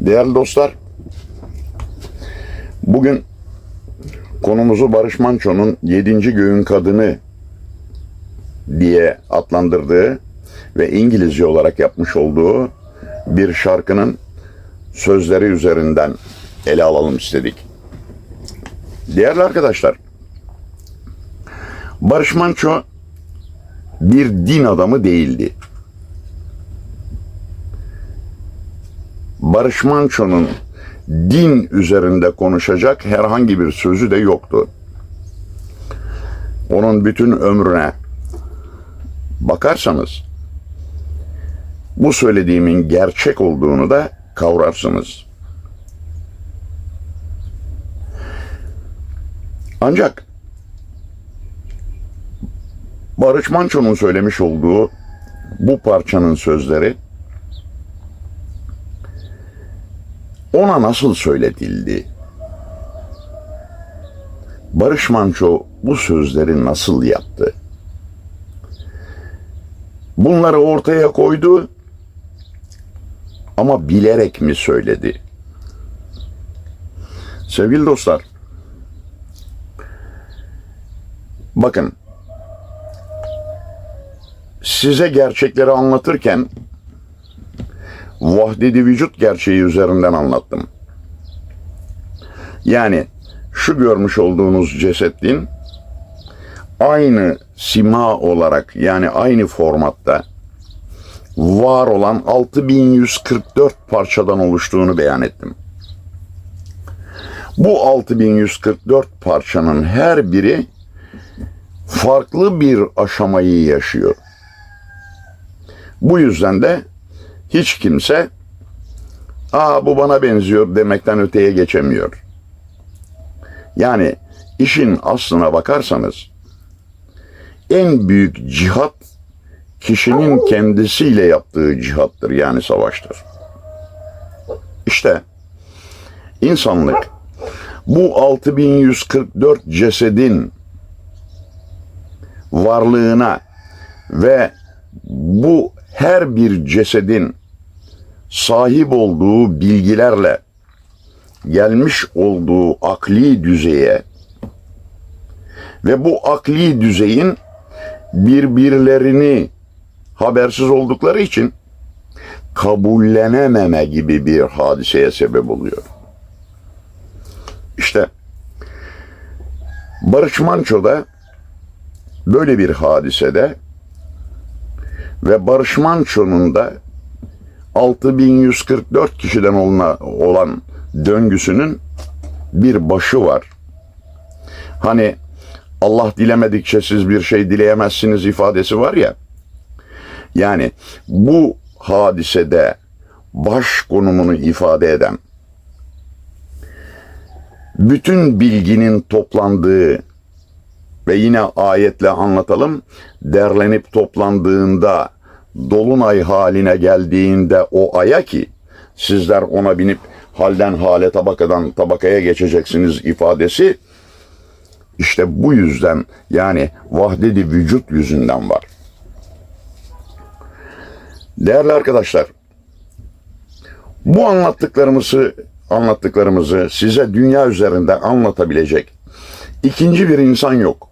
Değerli dostlar, bugün konumuzu Barış Manço'nun 7. Göğün Kadını diye adlandırdığı ve İngilizce olarak yapmış olduğu bir şarkının sözleri üzerinden ele alalım istedik. Değerli arkadaşlar, Barış Manço bir din adamı değildi. Barış Manço'nun din üzerinde konuşacak herhangi bir sözü de yoktu. Onun bütün ömrüne bakarsanız bu söylediğimin gerçek olduğunu da kavrarsınız. Ancak Barış Manço'nun söylemiş olduğu bu parçanın sözleri ona nasıl söyletildi? Barış Manço bu sözleri nasıl yaptı? Bunları ortaya koydu ama bilerek mi söyledi? Sevgili dostlar, bakın size gerçekleri anlatırken vahdedi vücut gerçeği üzerinden anlattım. Yani şu görmüş olduğunuz cesetin aynı sima olarak yani aynı formatta var olan 6144 parçadan oluştuğunu beyan ettim. Bu 6144 parçanın her biri farklı bir aşamayı yaşıyor. Bu yüzden de hiç kimse aa bu bana benziyor demekten öteye geçemiyor. Yani işin aslına bakarsanız en büyük cihat kişinin kendisiyle yaptığı cihattır yani savaştır. İşte insanlık bu 6144 cesedin varlığına ve bu her bir cesedin sahip olduğu bilgilerle gelmiş olduğu akli düzeye ve bu akli düzeyin birbirlerini habersiz oldukları için kabullenememe gibi bir hadiseye sebep oluyor. İşte Barış Manço da böyle bir hadisede ve Barış Manço'nun da 6144 kişiden olana, olan döngüsünün bir başı var. Hani Allah dilemedikçe siz bir şey dileyemezsiniz ifadesi var ya. Yani bu hadisede baş konumunu ifade eden bütün bilginin toplandığı ve yine ayetle anlatalım derlenip toplandığında dolunay haline geldiğinde o aya ki sizler ona binip halden hale tabakadan tabakaya geçeceksiniz ifadesi işte bu yüzden yani vahdedi vücut yüzünden var. Değerli arkadaşlar bu anlattıklarımızı anlattıklarımızı size dünya üzerinde anlatabilecek ikinci bir insan yok.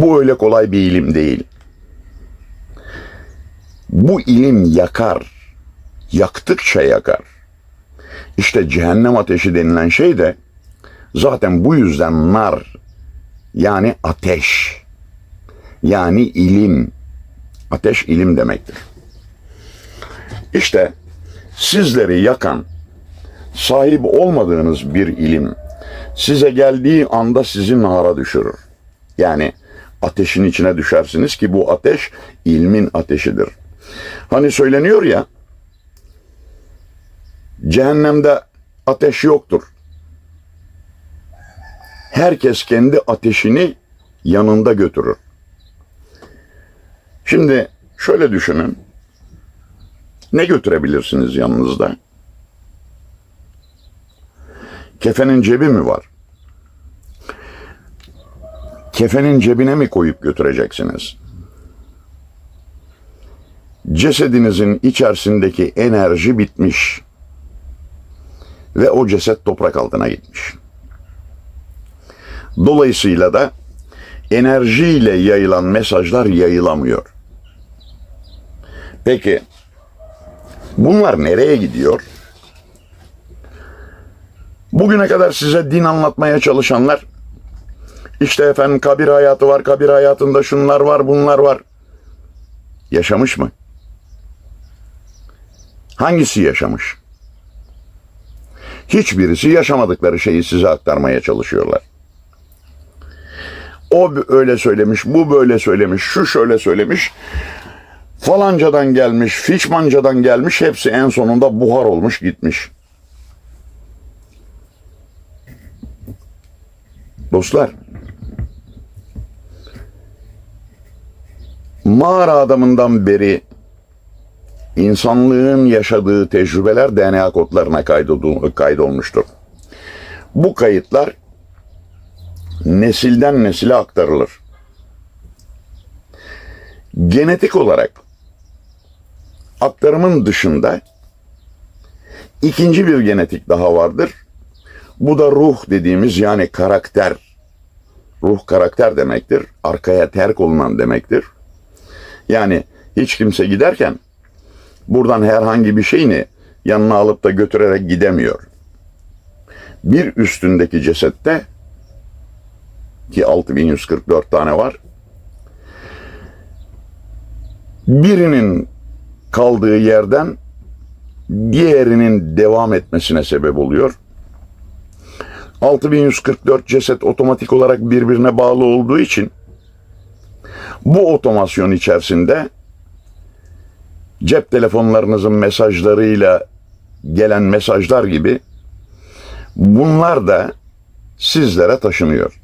Bu öyle kolay bir ilim değil. Bu ilim yakar. Yaktıkça yakar. İşte cehennem ateşi denilen şey de zaten bu yüzden nar yani ateş yani ilim ateş ilim demektir. İşte sizleri yakan sahip olmadığınız bir ilim size geldiği anda sizi nara düşürür. Yani ateşin içine düşersiniz ki bu ateş ilmin ateşidir. Hani söyleniyor ya cehennemde ateş yoktur. Herkes kendi ateşini yanında götürür. Şimdi şöyle düşünün. Ne götürebilirsiniz yanınızda? Kefenin cebi mi var? Kefenin cebine mi koyup götüreceksiniz? Cesedinizin içerisindeki enerji bitmiş ve o ceset toprak altına gitmiş. Dolayısıyla da enerjiyle yayılan mesajlar yayılamıyor. Peki bunlar nereye gidiyor? Bugüne kadar size din anlatmaya çalışanlar işte efendim kabir hayatı var, kabir hayatında şunlar var, bunlar var. Yaşamış mı? Hangisi yaşamış? Hiçbirisi yaşamadıkları şeyi size aktarmaya çalışıyorlar. O öyle söylemiş, bu böyle söylemiş, şu şöyle söylemiş. Falancadan gelmiş, fişmancadan gelmiş, hepsi en sonunda buhar olmuş gitmiş. Dostlar, mağara adamından beri insanlığın yaşadığı tecrübeler DNA kodlarına kaydolmuştur. Bu kayıtlar nesilden nesile aktarılır. Genetik olarak aktarımın dışında ikinci bir genetik daha vardır. Bu da ruh dediğimiz yani karakter. Ruh karakter demektir. Arkaya terk olunan demektir. Yani hiç kimse giderken buradan herhangi bir şeyini yanına alıp da götürerek gidemiyor. Bir üstündeki cesette ki 6144 tane var. Birinin kaldığı yerden diğerinin devam etmesine sebep oluyor. 6144 ceset otomatik olarak birbirine bağlı olduğu için bu otomasyon içerisinde cep telefonlarınızın mesajlarıyla gelen mesajlar gibi bunlar da sizlere taşınıyor.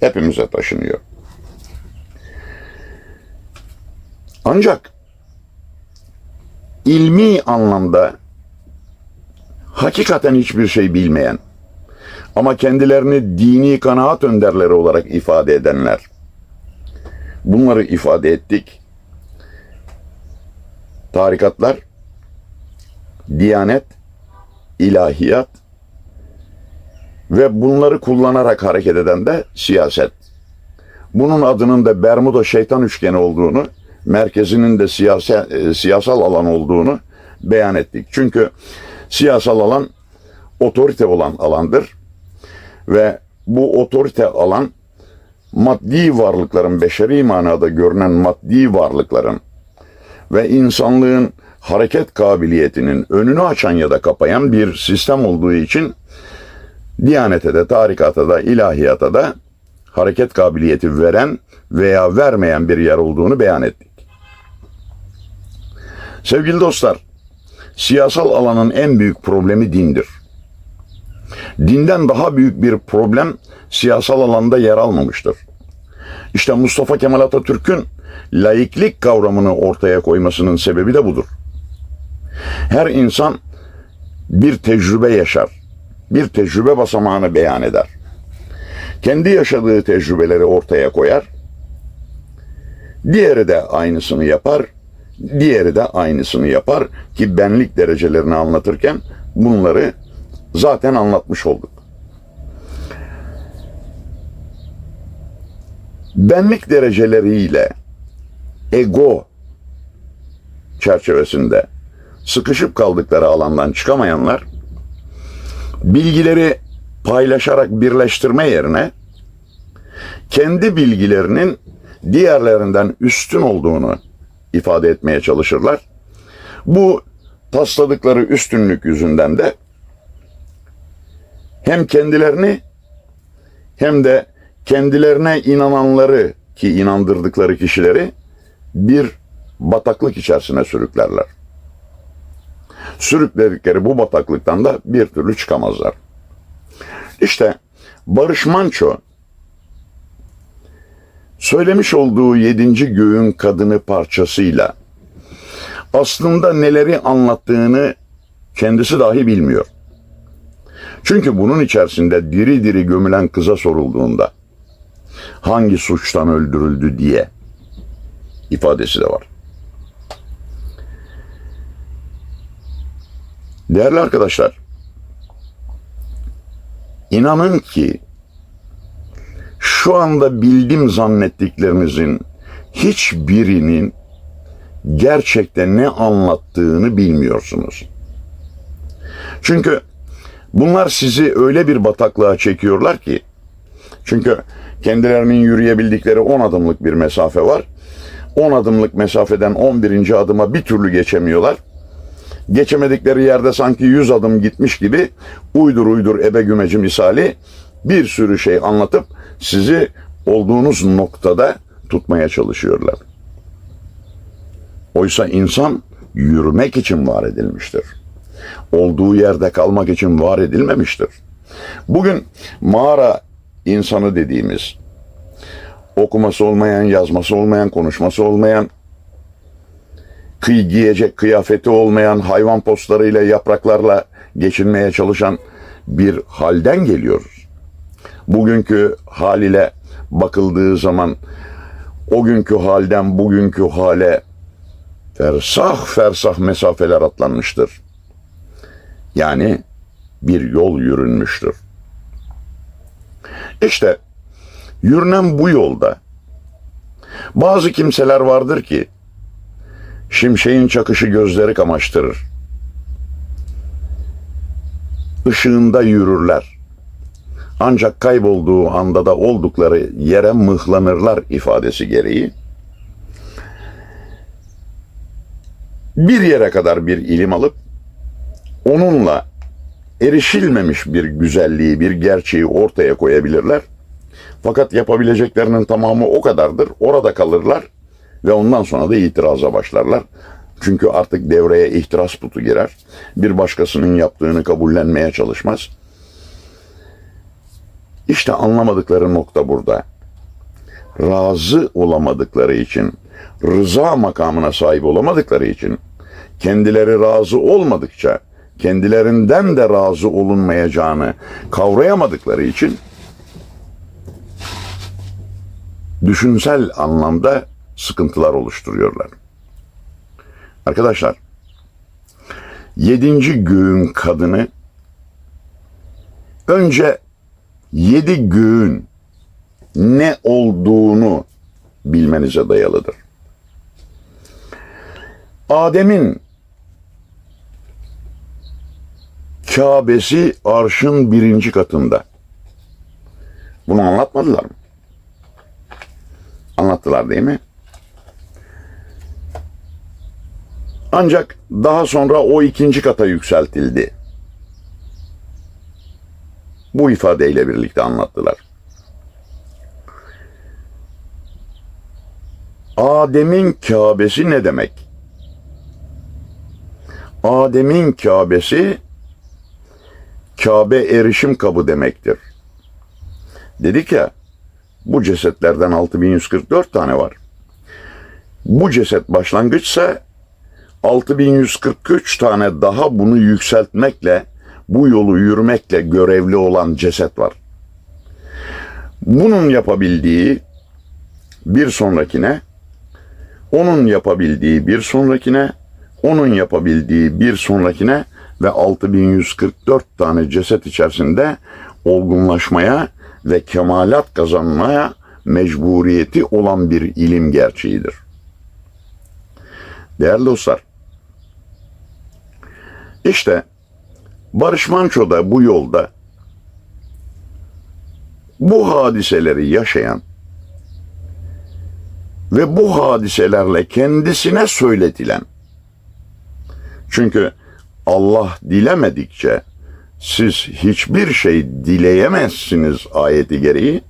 Hepimize taşınıyor. Ancak ilmi anlamda hakikaten hiçbir şey bilmeyen ama kendilerini dini kanaat önderleri olarak ifade edenler bunları ifade ettik. Tarikatlar, diyanet, ilahiyat ve bunları kullanarak hareket eden de siyaset. Bunun adının da Bermuda şeytan üçgeni olduğunu, merkezinin de siyasi, e, siyasal alan olduğunu beyan ettik. Çünkü siyasal alan otorite olan alandır ve bu otorite alan maddi varlıkların, beşeri manada görünen maddi varlıkların ve insanlığın hareket kabiliyetinin önünü açan ya da kapayan bir sistem olduğu için Diyanete de, tarikata da, ilahiyata da hareket kabiliyeti veren veya vermeyen bir yer olduğunu beyan ettik. Sevgili dostlar, siyasal alanın en büyük problemi dindir. Dinden daha büyük bir problem siyasal alanda yer almamıştır. İşte Mustafa Kemal Atatürk'ün laiklik kavramını ortaya koymasının sebebi de budur. Her insan bir tecrübe yaşar. Bir tecrübe basamağını beyan eder. Kendi yaşadığı tecrübeleri ortaya koyar. Diğeri de aynısını yapar. Diğeri de aynısını yapar ki benlik derecelerini anlatırken bunları zaten anlatmış olduk. benlik dereceleriyle ego çerçevesinde sıkışıp kaldıkları alandan çıkamayanlar bilgileri paylaşarak birleştirme yerine kendi bilgilerinin diğerlerinden üstün olduğunu ifade etmeye çalışırlar. Bu tasladıkları üstünlük yüzünden de hem kendilerini hem de kendilerine inananları ki inandırdıkları kişileri bir bataklık içerisine sürüklerler. Sürükledikleri bu bataklıktan da bir türlü çıkamazlar. İşte Barış Manço söylemiş olduğu yedinci göğün kadını parçasıyla aslında neleri anlattığını kendisi dahi bilmiyor. Çünkü bunun içerisinde diri diri gömülen kıza sorulduğunda hangi suçtan öldürüldü diye ifadesi de var. Değerli arkadaşlar, inanın ki şu anda bildim zannettiklerinizin hiçbirinin gerçekten ne anlattığını bilmiyorsunuz. Çünkü bunlar sizi öyle bir bataklığa çekiyorlar ki çünkü kendilerinin yürüyebildikleri 10 adımlık bir mesafe var. 10 adımlık mesafeden 11. adıma bir türlü geçemiyorlar. Geçemedikleri yerde sanki 100 adım gitmiş gibi uydur uydur ebe gümeci misali bir sürü şey anlatıp sizi olduğunuz noktada tutmaya çalışıyorlar. Oysa insan yürümek için var edilmiştir. Olduğu yerde kalmak için var edilmemiştir. Bugün mağara insanı dediğimiz okuması olmayan, yazması olmayan, konuşması olmayan, kıy giyecek kıyafeti olmayan, hayvan postlarıyla, yapraklarla geçinmeye çalışan bir halden geliyoruz. Bugünkü haliyle bakıldığı zaman o günkü halden bugünkü hale fersah fersah mesafeler atlanmıştır. Yani bir yol yürünmüştür. İşte yürünen bu yolda bazı kimseler vardır ki şimşeğin çakışı gözleri kamaştırır. Işığında yürürler. Ancak kaybolduğu anda da oldukları yere mıhlanırlar ifadesi gereği. Bir yere kadar bir ilim alıp onunla erişilmemiş bir güzelliği, bir gerçeği ortaya koyabilirler. Fakat yapabileceklerinin tamamı o kadardır. Orada kalırlar ve ondan sonra da itiraza başlarlar. Çünkü artık devreye ihtiras putu girer. Bir başkasının yaptığını kabullenmeye çalışmaz. İşte anlamadıkları nokta burada. Razı olamadıkları için, rıza makamına sahip olamadıkları için, kendileri razı olmadıkça, kendilerinden de razı olunmayacağını kavrayamadıkları için düşünsel anlamda sıkıntılar oluşturuyorlar. Arkadaşlar, yedinci göğün kadını önce yedi göğün ne olduğunu bilmenize dayalıdır. Adem'in Kabe'si arşın birinci katında. Bunu anlatmadılar mı? Anlattılar değil mi? Ancak daha sonra o ikinci kata yükseltildi. Bu ifadeyle birlikte anlattılar. Adem'in Kabe'si ne demek? Adem'in Kabe'si Kabe erişim kabı demektir. Dedik ya bu cesetlerden 6144 tane var. Bu ceset başlangıçsa 6143 tane daha bunu yükseltmekle, bu yolu yürümekle görevli olan ceset var. Bunun yapabildiği bir sonrakine, onun yapabildiği bir sonrakine, onun yapabildiği bir sonrakine ve 6144 tane ceset içerisinde olgunlaşmaya ve kemalat kazanmaya mecburiyeti olan bir ilim gerçeğidir. Değerli dostlar, işte Barış Manço da bu yolda bu hadiseleri yaşayan ve bu hadiselerle kendisine söyletilen çünkü Allah dilemedikçe siz hiçbir şey dileyemezsiniz ayeti gereği.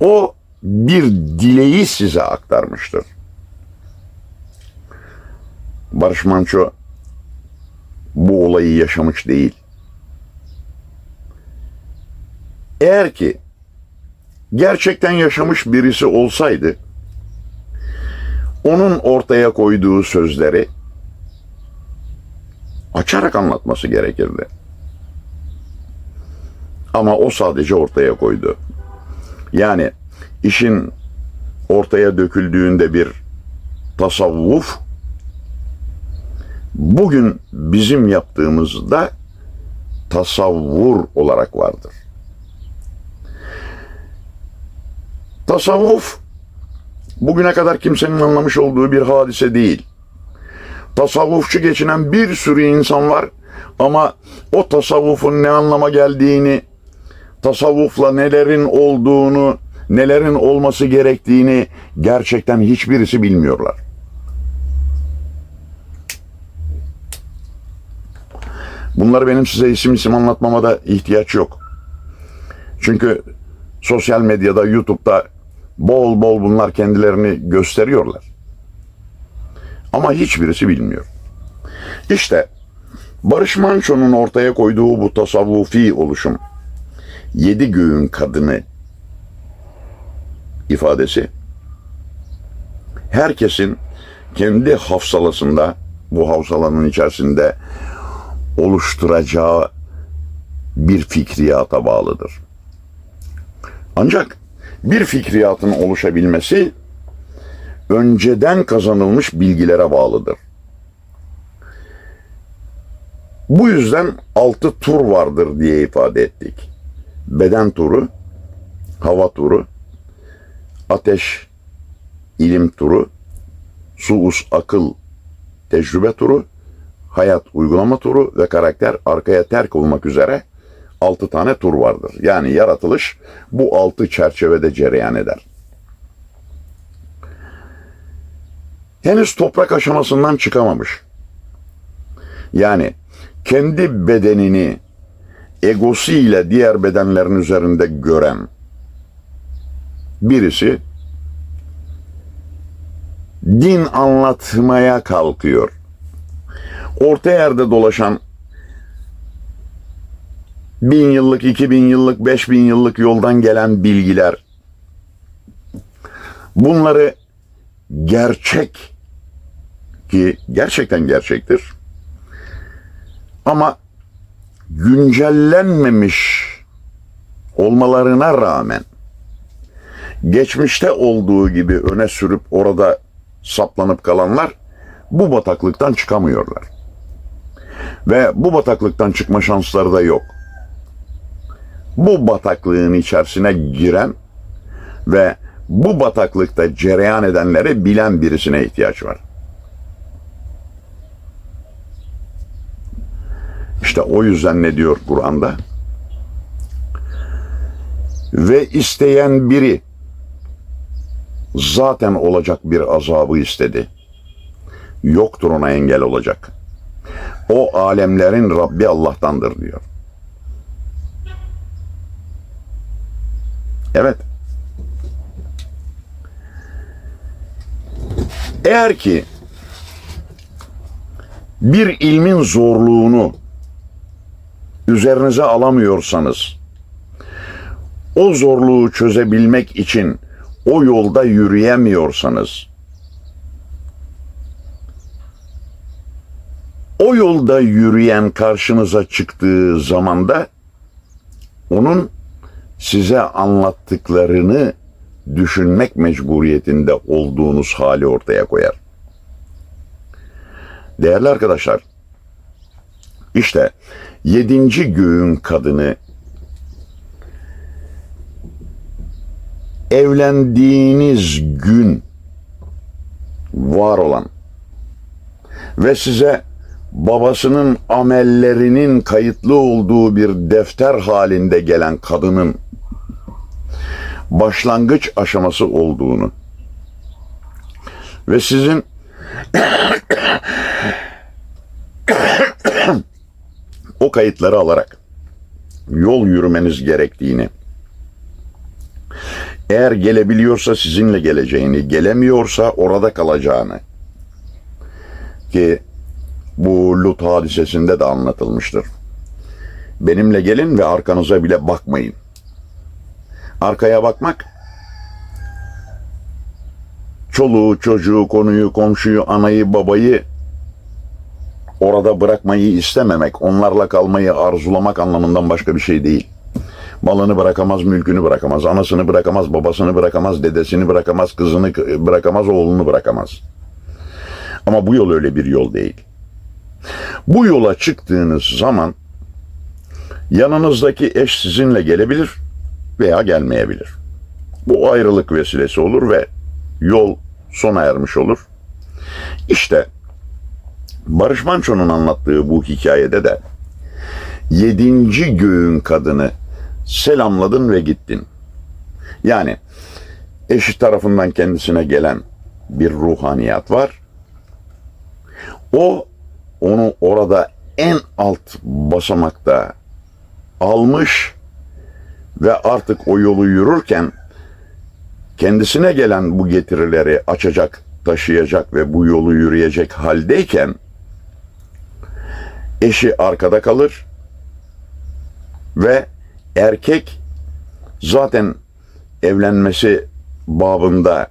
O bir dileği size aktarmıştır. Barış Manço bu olayı yaşamış değil. Eğer ki gerçekten yaşamış birisi olsaydı onun ortaya koyduğu sözleri açarak anlatması gerekirdi. Ama o sadece ortaya koydu. Yani işin ortaya döküldüğünde bir tasavvuf bugün bizim yaptığımızda tasavvur olarak vardır. Tasavvuf bugüne kadar kimsenin anlamış olduğu bir hadise değil. Tasavvufçu geçinen bir sürü insan var ama o tasavvufun ne anlama geldiğini, tasavvufla nelerin olduğunu, nelerin olması gerektiğini gerçekten hiçbirisi bilmiyorlar. Bunları benim size isim isim anlatmama da ihtiyaç yok. Çünkü sosyal medyada, YouTube'da bol bol bunlar kendilerini gösteriyorlar. Ama hiçbirisi bilmiyor. İşte Barış Manço'nun ortaya koyduğu bu tasavvufi oluşum, yedi göğün kadını ifadesi, herkesin kendi hafsalasında, bu hafsalanın içerisinde oluşturacağı bir fikriyata bağlıdır. Ancak bir fikriyatın oluşabilmesi önceden kazanılmış bilgilere bağlıdır. Bu yüzden altı tur vardır diye ifade ettik. Beden turu, hava turu, ateş, ilim turu, su, us, akıl, tecrübe turu, hayat uygulama turu ve karakter arkaya terk olmak üzere altı tane tur vardır. Yani yaratılış bu altı çerçevede cereyan eder. Henüz toprak aşamasından çıkamamış. Yani kendi bedenini egosu ile diğer bedenlerin üzerinde gören birisi din anlatmaya kalkıyor. Orta yerde dolaşan bin yıllık, iki bin yıllık, beş bin yıllık yoldan gelen bilgiler bunları gerçek ki gerçekten gerçektir ama güncellenmemiş olmalarına rağmen geçmişte olduğu gibi öne sürüp orada saplanıp kalanlar bu bataklıktan çıkamıyorlar. Ve bu bataklıktan çıkma şansları da yok. Bu bataklığın içerisine giren ve bu bataklıkta cereyan edenleri bilen birisine ihtiyaç var. İşte o yüzden ne diyor Kur'an'da? Ve isteyen biri zaten olacak bir azabı istedi. Yoktur ona engel olacak. O alemlerin Rabbi Allah'tandır diyor. Evet. Eğer ki bir ilmin zorluğunu üzerinize alamıyorsanız o zorluğu çözebilmek için o yolda yürüyemiyorsanız o yolda yürüyen karşınıza çıktığı zamanda onun size anlattıklarını düşünmek mecburiyetinde olduğunuz hali ortaya koyar. Değerli arkadaşlar, işte yedinci göğün kadını evlendiğiniz gün var olan ve size babasının amellerinin kayıtlı olduğu bir defter halinde gelen kadının başlangıç aşaması olduğunu ve sizin o kayıtları alarak yol yürümeniz gerektiğini eğer gelebiliyorsa sizinle geleceğini, gelemiyorsa orada kalacağını ki bu Lut hadisesinde de anlatılmıştır. Benimle gelin ve arkanıza bile bakmayın. Arkaya bakmak çoluğu, çocuğu, konuyu, komşuyu, anayı, babayı orada bırakmayı istememek, onlarla kalmayı arzulamak anlamından başka bir şey değil. Malını bırakamaz, mülkünü bırakamaz, anasını bırakamaz, babasını bırakamaz, dedesini bırakamaz, kızını bırakamaz, oğlunu bırakamaz. Ama bu yol öyle bir yol değil. Bu yola çıktığınız zaman yanınızdaki eş sizinle gelebilir veya gelmeyebilir. Bu ayrılık vesilesi olur ve yol sona ermiş olur. İşte Barış Manço'nun anlattığı bu hikayede de yedinci göğün kadını selamladın ve gittin. Yani eşi tarafından kendisine gelen bir ruhaniyat var. O onu orada en alt basamakta almış ve artık o yolu yürürken kendisine gelen bu getirileri açacak, taşıyacak ve bu yolu yürüyecek haldeyken eşi arkada kalır ve erkek zaten evlenmesi babında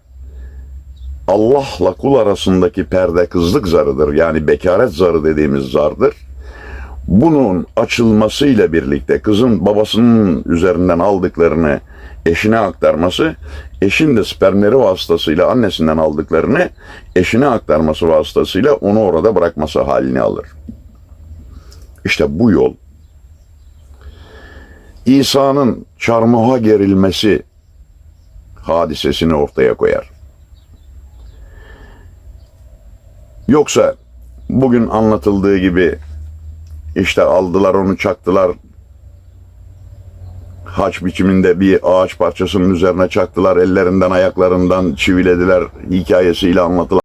Allah'la kul arasındaki perde kızlık zarıdır. Yani bekaret zarı dediğimiz zardır. Bunun açılmasıyla birlikte kızın babasının üzerinden aldıklarını eşine aktarması, eşin de spermleri vasıtasıyla annesinden aldıklarını eşine aktarması vasıtasıyla onu orada bırakması halini alır. İşte bu yol İsa'nın çarmıha gerilmesi hadisesini ortaya koyar. Yoksa bugün anlatıldığı gibi işte aldılar onu çaktılar. Haç biçiminde bir ağaç parçasının üzerine çaktılar. Ellerinden ayaklarından çivilediler. Hikayesiyle anlatılan